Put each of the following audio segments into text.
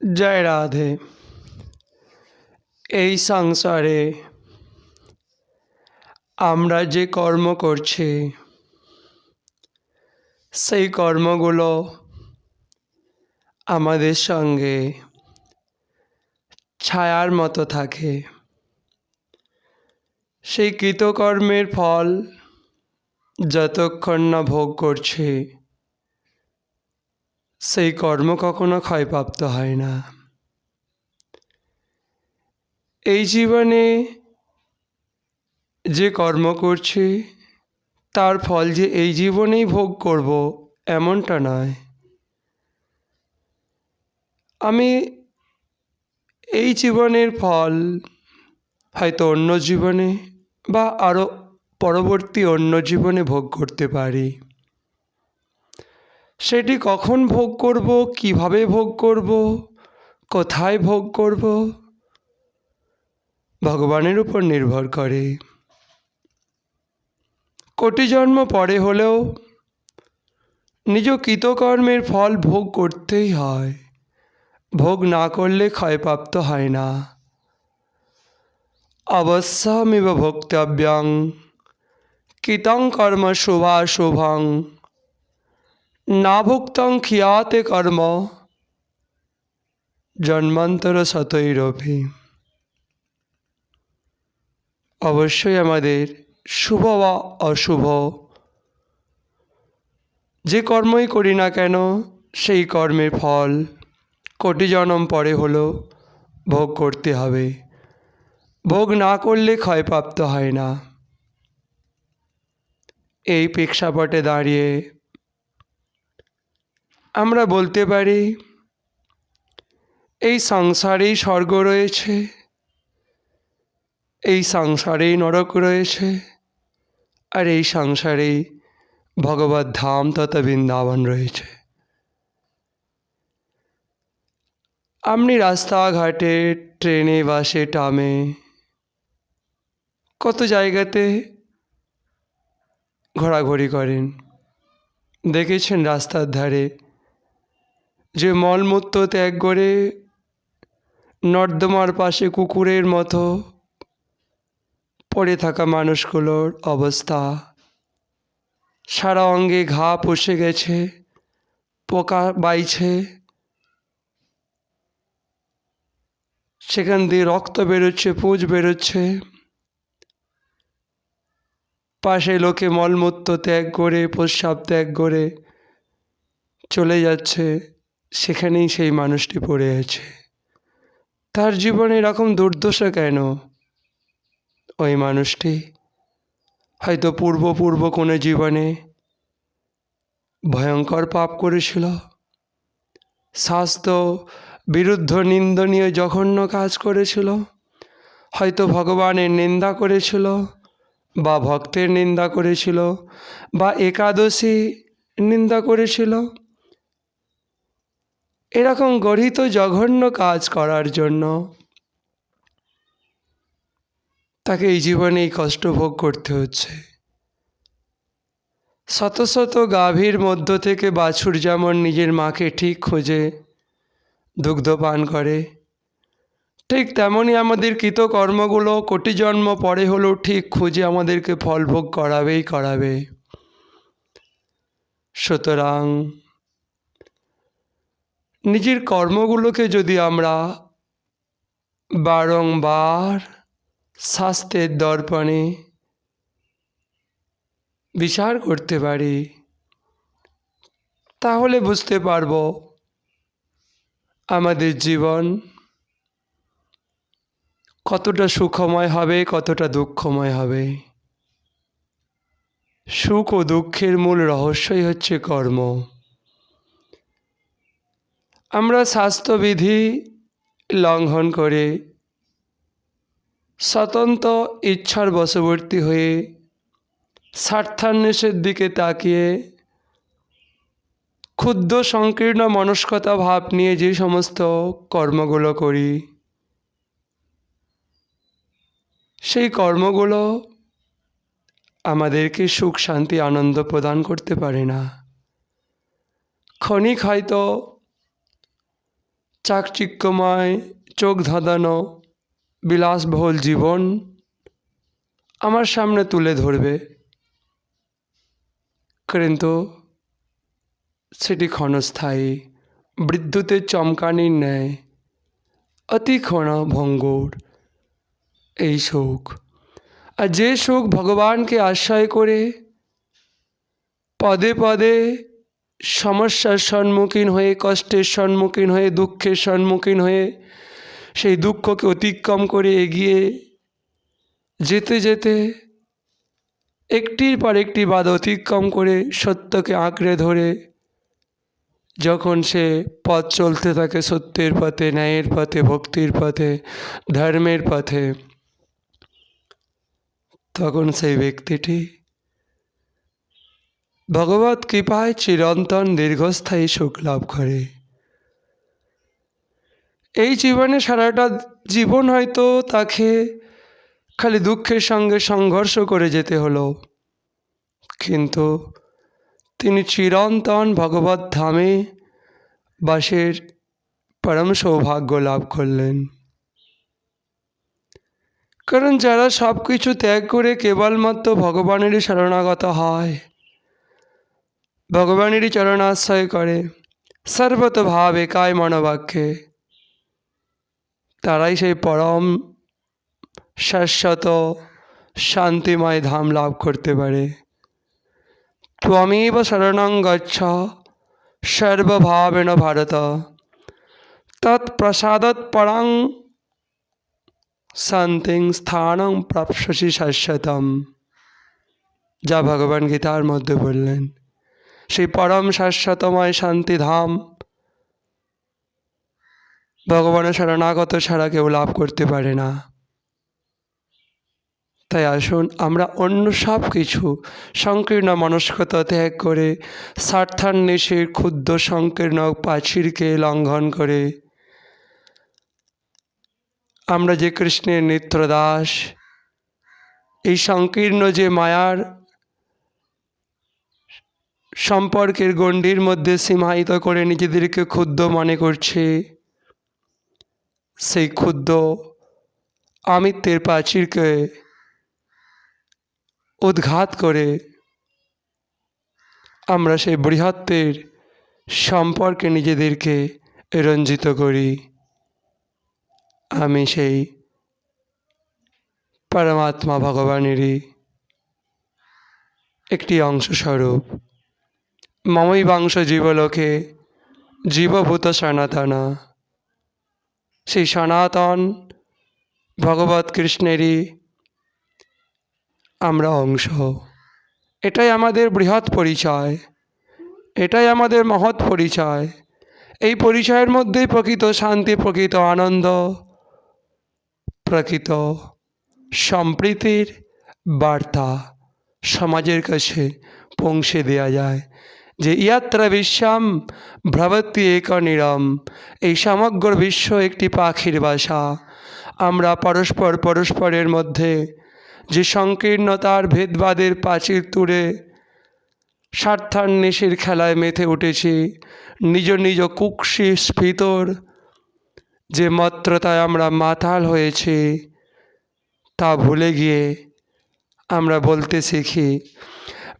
জয় রাধে। এই সংসারে আমরা যে কর্ম করছি, সেই কর্মগুলো আমাদের সঙ্গে ছায়ার মতো থাকে। সেই কৃতকর্মের ফল যতক্ষণ না ভোগ করছি সেই কর্ম কখনো ক্ষয়প্রাপ্ত হয় না। এই জীবনে যে কর্ম করছি, তার ফল যে এই জীবনেই ভোগ করব, এমনটা নয়। আমি এই জীবনের ফল হয়তো অন্য জীবনে বা আরও পরবর্তী অন্য জীবনে ভোগ করতে পারি। সেটি কখন ভোগ করব? কীভাবে ভোগ করব? কোথায় ভোগ করব? ভগবানের উপর নির্ভর করে। কোটি জন্ম পরে হলেও নিজ কৃতকর্মের ফল ভোগ করতেই হয়। ভোগ না করলে ক্ষয়প্রাপ্ত হয় না। অবশ্যমিব ভোক্তব্যং, কৃতং কর্ম শুভাশুভং না ভুক্তং খিয়াতে কর্ম জন্মান্তর শতৈরভি। অবশ্যই আমাদের শুভ বা অশুভ, যে কর্মই করি না কেন, সেই কর্মের ফল কোটি জনম পরে হলো ভোগ করতে হবে। ভোগ না করলে ক্ষয়প্রাপ্ত হয় না। এই প্রেক্ষাপটে দাঁড়িয়ে আমরা বলতে পারি, এই সংসারেই স্বর্গ রয়েছে, এই সংসারেই নরক রয়েছে, আর এই সংসারেই ভগবত ধাম তথা বৃন্দাবন রয়েছে। আপনি রাস্তাঘাটে, ট্রেনে, বাসে ট্রামে কত জায়গাতে ঘোরাঘুরি করেন? দেখেছেন রাস্তার ধারে যে মলমূত্র ত্যাগ করে নর্দমার পাশে কুকুরের মতো পড়ে থাকা মানুষগুলোর অবস্থা। সারা অঙ্গে ঘা পুষে গেছে, পোকা বাইছে। সেখান দিয়ে রক্ত বেরোচ্ছে, পুঁজ বেরোচ্ছে। পাশে লোকে মলমূত্র ত্যাগ করে, প্রস্রাব ত্যাগ করে চলে যাচ্ছে। সেখানেই সেই মানুষটি পড়ে আছে। তার জীবনে এরকম দুর্দশা কেন? ওই মানুষটি হয়তো পূর্ব পূর্ব কোনো জীবনে ভয়ঙ্কর পাপ করেছিল। স্বাস্থ্য, বিরুদ্ধ, নিন্দনীয়, জঘন্য কাজ করেছিল। হয়তো ভগবানের নিন্দা করেছিল বা ভক্তের নিন্দা করেছিল বা একাদশী নিন্দা করেছিল। এরকম গঠিত জঘন্য কাজ করার জন্য তাকে এই জীবনে এই কষ্ট ভোগ করতে হচ্ছে। শত শত গাভীর মধ্য থেকে বাছুর যেমন নিজের মাকে ঠিক খোঁজে, দুগ্ধ পান করে, ঠিক তেমনই আমাদের কৃতকর্মগুলো কোটি জন্ম পরে হলেও ঠিক খুঁজে আমাদেরকে ফল ভোগ করাবেই করাবে। সুতরাং নিজের কর্মগুলোকে যদি আমরা বারংবার স্বাস্থ্যের দর্পণে বিচার করতে পারি, তাহলে বুঝতে পারব আমাদের জীবন কতটা সুখময় হবে, কতটা দুঃখময় হবে। সুখ ও দুঃখের মূল রহস্যই হচ্ছে কর্ম। আমরা স্বাস্থ্যবিধি লঙ্ঘন করে স্বতন্ত্র ইচ্ছার বশবর্তী হয়ে স্বার্থান্বেষের দিকে তাকিয়ে ক্ষুদ্র সংকীর্ণ মনস্কতা ভাব নিয়ে যে সমস্ত কর্মগুলো করি, সেই কর্মগুলো আমাদেরকে সুখ, শান্তি, আনন্দ প্রদান করতে পারে না। ক্ষণিক হয়তো চাকচিক্যময়, চোখ ধাঁধানো বিলাসবহুল জীবন আমার সামনে তুলে ধরবে। কিন্তু সেটি ক্ষণস্থায়ী। বিদ্যুতের চমকানির ন্যায়, অতি ক্ষণ ভঙ্গুর এই সুখ আর যে সুখ ভগবানকে আশ্রয় করে, পদে পদে সমস্যার সম্মুখীন হয়ে, কষ্টের সম্মুখীন হয়ে, দুঃখের সম্মুখীন হয়ে, সেই দুঃখকে অতিক্রম করে এগিয়ে যেতে যেতে একটির পর একটি বাধা অতিক্রম করে সত্যকে আঁকড়ে ধরে। যখন সে পথ চলতে থাকে সত্যের পথে, ন্যায়ের পথে, ভক্তির পথে, ধর্মের পথে, তখন সেই ব্যক্তিটি ভগবত কৃপায় চিরন্তন দীর্ঘস্থায়ী সুখ লাভ করে। এই জীবনে সারাটা জীবন হয়তো তাকে খালি দুঃখের সঙ্গে সংঘর্ষ করে যেতে হলো, কিন্তু তিনি চিরন্তন ভগবত ধামে বাসের পরম সৌভাগ্য লাভ করলেন। কারণ যারা সব কিছু ত্যাগ করে কেবলমাত্র ভগবানেরই শরণাগত হয় ভগবানেরই চরণাশ্রয় করে সর্বত ভাব একাই মনোবাক্যে। তারাই সেই পরম, শাশ্বত, শান্তিময় ধাম লাভ করতে পারে। ত্বমেব শরণং গচ্ছ, সর্বভাবেন ভারত। তৎপ্রসাদত পরং শান্তিং স্থানং প্রাপসি শাশ্বতম। যা ভগবান গীতার মধ্যে বললেন। সেই পরম শাশ্বতময় শান্তিধাম। ভগবানের শরণাগত ছাড়া কেউ লাভ করতে পারে না। তাই আসুন আমরা অন্য সব কিছু সংকীর্ণ মনস্কতা ত্যাগ করে স্বার্থান্বেষের ক্ষুদ্র সংকীর্ণ প্রাচীরকে লঙ্ঘন করে আমরা যে কৃষ্ণের নিত্যদাস এই সংকীর্ণ যে মায়ার সম্পর্কের গণ্ডির মধ্যে সীমাহিত করে নিজেদেরকে ক্ষুদ্র মনে করছে। সেই ক্ষুদ্র আমিত্বের প্রাচীরকে উদ্ঘাত করে আমরা সেই বৃহত্বের সম্পর্কে নিজেদেরকে রঞ্জিত করি। আমি সেই পরমাত্মা ভগবানেরই একটি অংশস্বরূপ। মমই বাংশ জীবলোকে, জীবভূত সনাতন। সেই সনাতন ভগবত কৃষ্ণেরই আমরা অংশ। এটাই আমাদের বৃহৎ পরিচয়, এটাই আমাদের মহৎ পরিচয়। এই পরিচয়ের মধ্যেই প্রকৃত শান্তি, প্রকৃত আনন্দ, প্রকৃত সম্প্রীতির বার্তা সমাজের কাছে পৌঁছে দেওয়া যায়। যে ইয়াত্র বিশ্বাম ভ্রবতী এক নিরম এই সমগ্র বিশ্ব একটি পাখির বাসা। আমরা পরস্পর পরস্পরের মধ্যে যে সংকীর্ণতার ভেদবাদের প্রাচীর তুড়ে স্বার্থান্বেষের খেলায় মেতে উঠেছি, নিজ নিজ কুক্ষি স্ফীতর যে মত্রতায় আমরা মাতাল হয়েছি, তা ভুলে গিয়ে আমরা বলতে শিখি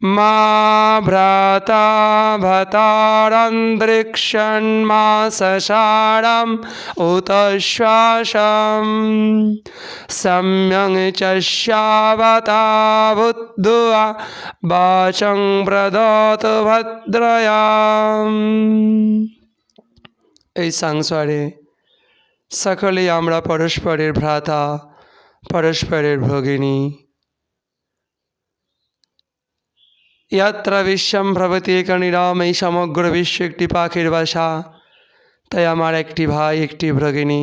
মা ভ্রাতা ভতারন্ত্রিক্ষন্মা সসারম উত শ্বাসম সম্যং চাবতা বুদ্ধা বাচং প্রদত ভদ্রয়াম এই সংসারে সকলেই আমরা পরস্পরের ভ্রাতা, পরস্পরের ভগিনী। ইয়াত্রা বিশ্বম ভ্রবতী নিরাম এই সমগ্র বিশ্ব একটি পাখির বাসা তাই আমার একটি ভাই, একটি ভগিনী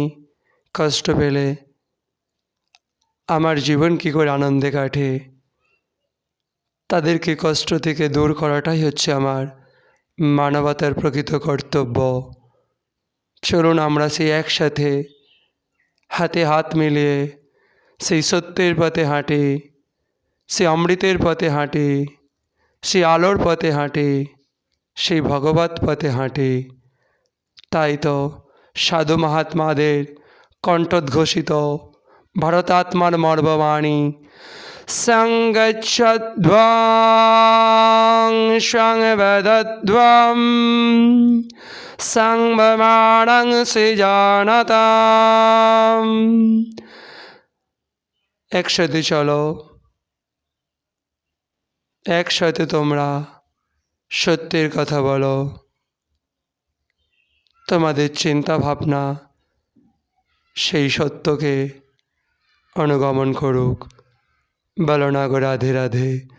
কষ্ট পেলে আমার জীবন কী করে আনন্দে কাটে। তাদেরকে কষ্ট থেকে দূর করাটাই হচ্ছে আমার মানবতার প্রকৃত কর্তব্য। চলুন আমরা সেই একসাথে হাতে হাত মিলিয়ে সেই সত্যের পথে হাঁটি সে অমৃতের পথে হাঁটি। সেই আলোর পথে হাঁটি, সেই ভগবত পথে হাঁটি। তাই তো সাধু মহাত্মাদের কণ্ঠোদ্ঘোষিত ভারতাত্মার মর্মবাণী সঙ্গচ্ছধ্বাং সংবদধ্বম, সংবমাণং সৃজানতাম। একসাথে চলো। একসাথে তোমরা সত্যের কথা বলো। তোমাদের চিন্তা ভাবনা সেই সত্যকে অনুগমন করুক। বলো না গো রাধে রাধে।